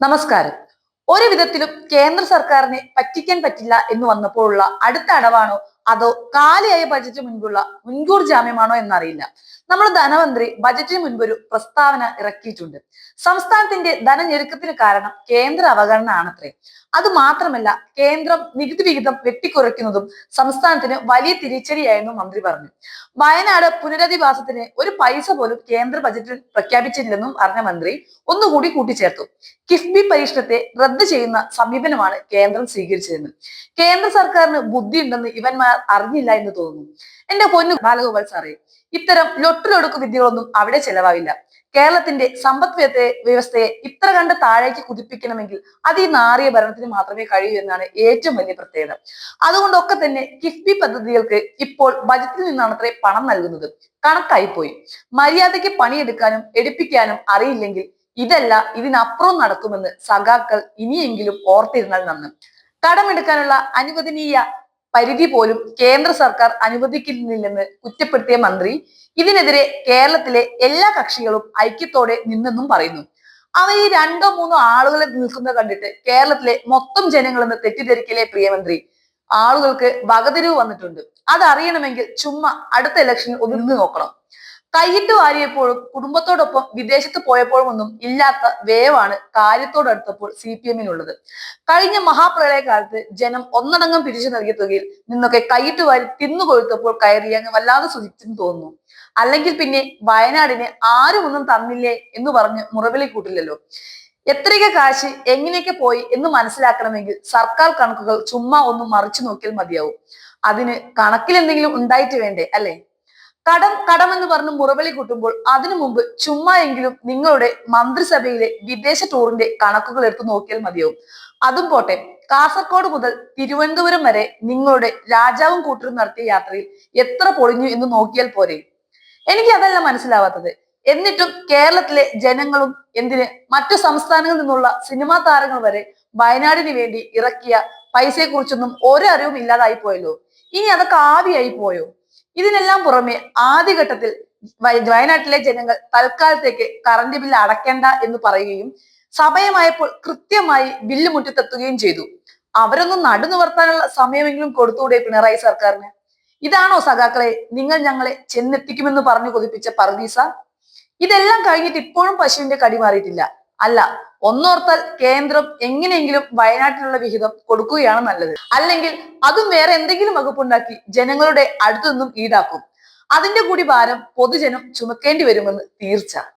നമസ്കാരം. ഒരു വിധത്തിലും കേന്ദ്ര സർക്കാരിനെ പറ്റിക്കാൻ പറ്റില്ല എന്ന് വന്നപ്പോഴുള്ള അടുത്ത അടവാണോ അതോ കാലിയായ ബജറ്റ് മുൻപുള്ള മുൻകൂർ ജാമ്യമാണോ എന്നറിയില്ല. നമ്മൾ ധനമന്ത്രി ബജറ്റിന് മുൻപ് ഒരു പ്രസ്താവന ഇറക്കിയിട്ടുണ്ട്. സംസ്ഥാനത്തിന്റെ ധനഞ്ഞെരുക്കത്തിന് കാരണം കേന്ദ്ര അവഗണന ആണത്രേ അത് മാത്രമല്ല കേന്ദ്രം നികുതി വിഹിതം വെട്ടിക്കുറയ്ക്കുന്നതും സംസ്ഥാനത്തിന് വലിയ തിരിച്ചടിയായെന്നും മന്ത്രി പറഞ്ഞു. വയനാട് പുനരധിവാസത്തിന് ഒരു പൈസ പോലും കേന്ദ്ര ബജറ്റിൽ പ്രഖ്യാപിച്ചിട്ടില്ലെന്നും പറഞ്ഞ മന്ത്രി ഒന്നുകൂടി കൂട്ടിച്ചേർത്തു. കിഫ്ബി പരീക്ഷണത്തെ റദ്ദ് ചെയ്യുന്ന സമീപനമാണ് കേന്ദ്രം സ്വീകരിച്ചതെന്ന്. കേന്ദ്ര സർക്കാരിന് ബുദ്ധിയുണ്ടെന്ന് ഇവന്മാർ അറിഞ്ഞില്ല എന്ന് തോന്നുന്നു. എന്റെ പൊന്നു ബാലഗോപാൽ സാറേ ഇത്തരം ലൊട്ടിലൊടുക്കു വിദ്യകളൊന്നും അവിടെ ചെലവാവില്ല. കേരളത്തിന്റെ സമ്പദ് വ്യവസ്ഥയെ ഇത്ര കണ്ട് താഴേക്ക് കുതിപ്പിക്കണമെങ്കിൽ അത് ഈ നാറിയ ഭരണത്തിന് മാത്രമേ കഴിയൂ എന്നാണ് ഏറ്റവും വലിയ പ്രത്യേകത. അതുകൊണ്ടൊക്കെ തന്നെ കിഫ്ബി പദ്ധതികൾക്ക് ഇപ്പോൾ ബജറ്റിൽ നിന്നാണ് അത്രേ പണം നൽകുന്നത്. കണക്കായിപ്പോയി. മര്യാദയ്ക്ക് പണിയെടുക്കാനും എടുപ്പിക്കാനും അറിയില്ലെങ്കിൽ ഇതല്ല ഇതിനപ്പുറം നടക്കുമെന്ന് സഖാക്കൾ ഇനിയെങ്കിലും ഓർത്തിരുന്നാൽ നന്ന്. കടമെടുക്കാനുള്ള അനുവദനീയ പരിധി പോലും കേന്ദ്ര സർക്കാർ അനുവദിക്കുന്നില്ലെന്ന് കുറ്റപ്പെടുത്തിയ മന്ത്രി ഇതിനെതിരെ കേരളത്തിലെ എല്ലാ കക്ഷികളും ഐക്യത്തോടെ നിന്നെന്നും പറയുന്നു. അവ ഈ രണ്ടോ മൂന്നോ ആളുകളെ നിൽക്കുന്നത് കണ്ടിട്ട് കേരളത്തിലെ മൊത്തം ജനങ്ങളെന്ന് തെറ്റിദ്ധരിക്കലേ പ്രിയമന്ത്രി ആളുകൾക്ക് വകതിരിവ് വന്നിട്ടുണ്ട്. അതറിയണമെങ്കിൽ ചുമ്മാ അടുത്ത ഇലക്ഷനിൽ ഒന്ന് നോക്കണം. കൈയിട്ട് വാരിയപ്പോഴും കുടുംബത്തോടൊപ്പം വിദേശത്ത് പോയപ്പോഴും ഒന്നും ഇല്ലാത്ത വേവാണ് കാര്യത്തോടടുത്തപ്പോൾ സി പി എമ്മിനുള്ളത്. കഴിഞ്ഞ മഹാപ്രളയകാലത്ത് ജനം ഒന്നടങ്കം പിരിച്ചു നൽകിയ തുകയിൽ നിന്നൊക്കെ കൈയിട്ട് വാരി തിന്നുകൊഴുത്തപ്പോൾ കയറി അങ്ങ് വല്ലാതെ സുഖിച്ചെന്ന് തോന്നുന്നു. അല്ലെങ്കിൽ പിന്നെ വയനാടിന് ആരും ഒന്നും തന്നില്ലേ എന്ന് പറഞ്ഞ് മുറവിളി കൂട്ടില്ലല്ലോ. എത്രയൊക്കെ കാശ് എങ്ങനെയൊക്കെ പോയി എന്ന് മനസ്സിലാക്കണമെങ്കിൽ സർക്കാർ കണക്കുകൾ ചുമ്മാ ഒന്ന് മറിച്ചു നോക്കിയാൽ മതിയാവും. അതിന് കണക്കിൽ എന്തെങ്കിലും ഉണ്ടായിട്ട് വേണ്ടേ അല്ലേ? കടം കടം എന്ന് പറഞ്ഞ് മുറവിളി കൂട്ടുമ്പോൾ അതിനു മുമ്പ് ചുമ്മാ എങ്കിലും നിങ്ങളുടെ മന്ത്രിസഭയിലെ വിദേശ ടൂറിന്റെ കണക്കുകൾ എടുത്തു നോക്കിയാൽ മതിയാവും. അതും പോട്ടെ കാസർഗോഡ് മുതൽ തിരുവനന്തപുരം വരെ നിങ്ങളുടെ രാജാവും കൂട്ടരും നടത്തിയ യാത്രയിൽ എത്ര പൊളിഞ്ഞു എന്ന് നോക്കിയാൽ പോരെ? എനിക്ക് അതല്ല മനസ്സിലാവാത്തത്. എന്നിട്ടും കേരളത്തിലെ ജനങ്ങളും എന്തിന് മറ്റു സംസ്ഥാനങ്ങളിൽ നിന്നുള്ള സിനിമാ താരങ്ങൾ വരെ വയനാടിന് വേണ്ടി ഇറക്കിയ പൈസയെക്കുറിച്ചൊന്നും ഒരറിവും ഇല്ലാതായി പോയല്ലോ. ഇനി അതൊക്കെ ആവിയായി പോയോ? ഇതിനെല്ലാം പുറമെ ആദ്യഘട്ടത്തിൽ വയനാട്ടിലെ ജനങ്ങൾ തൽക്കാലത്തേക്ക് കറണ്ട് ബില്ല് അടയ്ക്കേണ്ട എന്ന് പറയുകയും സമയമായപ്പോൾ കൃത്യമായി ബില്ല് മുറ്റത്തെത്തുകയും ചെയ്തു. അവരൊന്നും നടന്നു വർത്താനുള്ള സമയമെങ്കിലും കൊടുത്തുകൂടെ പിണറായി സർക്കാരിന്? ഇതാണോ സഖാക്കളെ നിങ്ങൾ ഞങ്ങളെ ചെന്നെത്തിക്കുമെന്ന് പറഞ്ഞു കൊതിപ്പിച്ച പർദീസ ഇതെല്ലാം കഴിഞ്ഞിട്ട് ഇപ്പോഴും പശുവിന്റെ കടി മാറിയിട്ടില്ല. അല്ല ഒന്നോർത്താൽ കേന്ദ്രം എങ്ങനെയെങ്കിലും വയനാട്ടിലുള്ള വിഹിതം കൊടുക്കുകയാണ് നല്ലത്. അല്ലെങ്കിൽ അതും വേറെ എന്തെങ്കിലും വകുപ്പുണ്ടാക്കി ജനങ്ങളുടെ അടുത്തു നിന്നും ഈടാക്കും. അതിന്റെ കൂടി ഭാരം പൊതുജനം ചുമക്കേണ്ടി വരുമെന്ന് തീർച്ച.